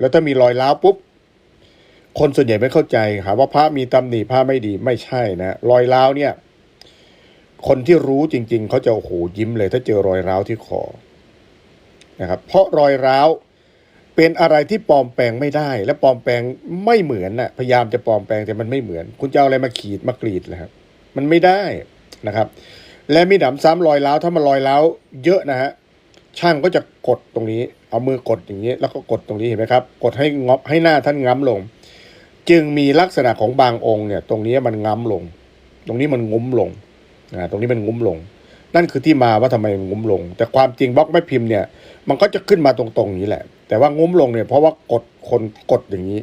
แล้วถ้ามีรอยร้าวปุ๊บ คนส่วนใหญ่ไม่เข้าใจหาว่าพระมีตำหนิพระไม่ดีไม่ใช่นะรอยร้าวเนี่ย คนที่รู้จริง ๆเขาจะโอ้โหยิ้มเลย ถ้าเจอรอยร้าวที่คอนะครับเพราะรอยร้าวเป็นอะไรที่ปลอมแปลงไม่ได้ และปลอมแปลงไม่เหมือนน่ะพยายามจะปลอมแปลงแต่มันไม่เหมือน คุณจะเอาอะไรมาขีดมากรีดเลยครับ มันไม่ได้นะครับ และมีหนำซ้ำรอยร้าวถ้ามันรอยร้าวเยอะนะฮะ ช่างก็จะกดตรงนี้ เอามือกดอย่างนี้ แล้วก็กดตรงนี้เห็นไหมครับ กดให้งอบให้หน้าท่านง้ำลง จึงมีลักษณะของบางองค์เนี่ย ตรงนี้มันง้ำลง ตรงนี้มันงุ้มลงนะตรงนี้มันงุ้มลง นั่นคือที่มาว่าทำไมมันงุ้มลง แต่ความจริงบล็อกไม่พิมพ์เนี่ย มันก็จะขึ้นมาตรงๆอย่างนี้แหละ แต่ว่างุ้มลงเนี่ยเพราะว่ากดคนกดอย่างนี้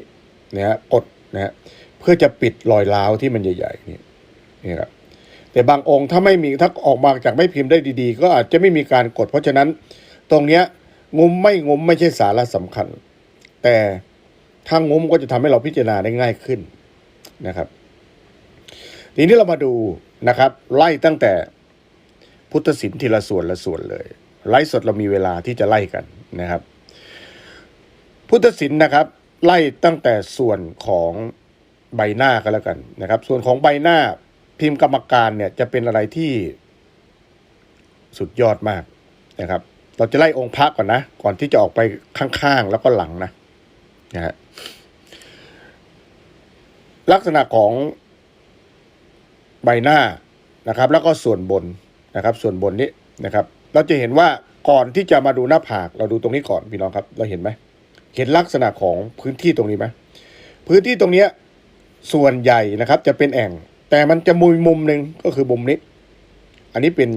นะฮะกดนะฮะเพื่อจะปิดรอยร้าวที่มันใหญ่ๆนี่นี่ครับแต่บางองค์ถ้าไม่มีถ้าออกมาจากไม่พิมพ์ได้ดี ๆ ก็อาจจะไม่มีการกด เพราะฉะนั้น ตรงเนี้ยงมไม่งมไม่ใช่สาระสำคัญ แต่ถ้างมก็จะทำให้เราพิจารณาได้ง่ายขึ้นนะครับ ทีนี้เรามาดูนะครับ ไล่ตั้งแต่พุทธศิลป์ทีละส่วนละส่วนเลย ไล่สดเรามีเวลาที่จะไล่กันนะครับ พุทธศิลป์นะครับ ไล่ตั้งแต่ส่วนของใบหน้าก็แล้วกันนะครับ ส่วนของใบหน้าพิมพ์กรรมการเนี่ยจะเป็นอะไรที่สุดยอดมากนะครับ เราจะไล่องค์พระก่อนนะ ก่อนที่จะออกไปข้างๆ แล้วก็หลังนะนะฮะลักษณะของใบหน้านะครับ แล้วก็ส่วนบนนะครับ ส่วนบนนี้นะครับ เราจะเห็นว่าก่อนที่จะมาดูหน้าผากเราดูตรงนี้ก่อนพี่น้องครับ เราเห็นไหมเห็นลักษณะของพื้นที่ตรงนี้ไหมพื้นที่ตรงเนี้ยส่วนใหญ่นะครับ จะเป็นแอ่ง แต่มันจะมุมมุมหนึ่งก็คือมุมนี้ อันนี้เป็น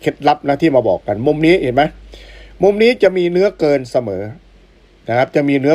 เคล็ดลับนะที่มาบอกกัน มุมนี้เห็นไหมมุมนี้จะมีเนื้อเกินเสมอนะครับ จะมีเนื้อ